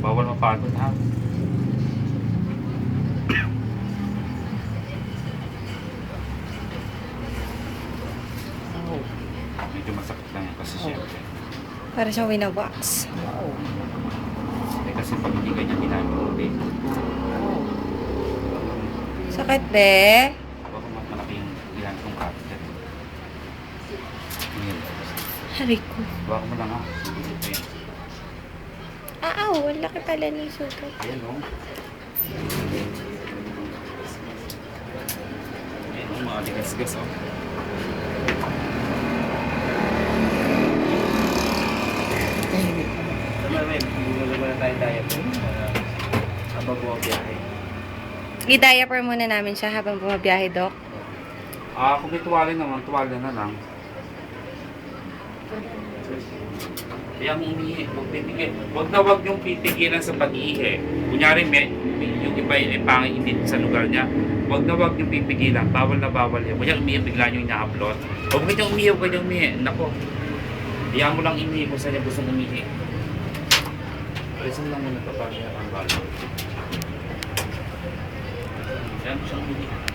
Bawal mapagod ha. Medyo masakit lang yan kasi siyempre. Para siyang winawax. Wow. Eh, kasi pag hindi ganyan ginagawa, be. Sakit, be. Hari ko. baka mo lang ha. Pa yan. Ah, ah, wala ka pala ng sugat. Ayan o. Ayan o, mga ligas-gas o. I-diaper muna namin siya habang bumabiyahe, Dok. Ah, kung may tuwalya naman, tuwalya na lang. Kaya umihi, huwag titigil. Huwag na huwag yung pitigilan sa pag-ihi. Kunyari, may, yung iba ay pangit hindi sa lugar niya. Huwag na huwag yung pipigilan. Bawal na bawal yun. Kunyari, umihi, bigla nyo ina-upload. Huwag ka umihi, huwag ka umihi. Nako. Iyan mo lang umihi kung saan niya gusto umihi. Mo lang ito para ang bala. Yan mo siyang umihi.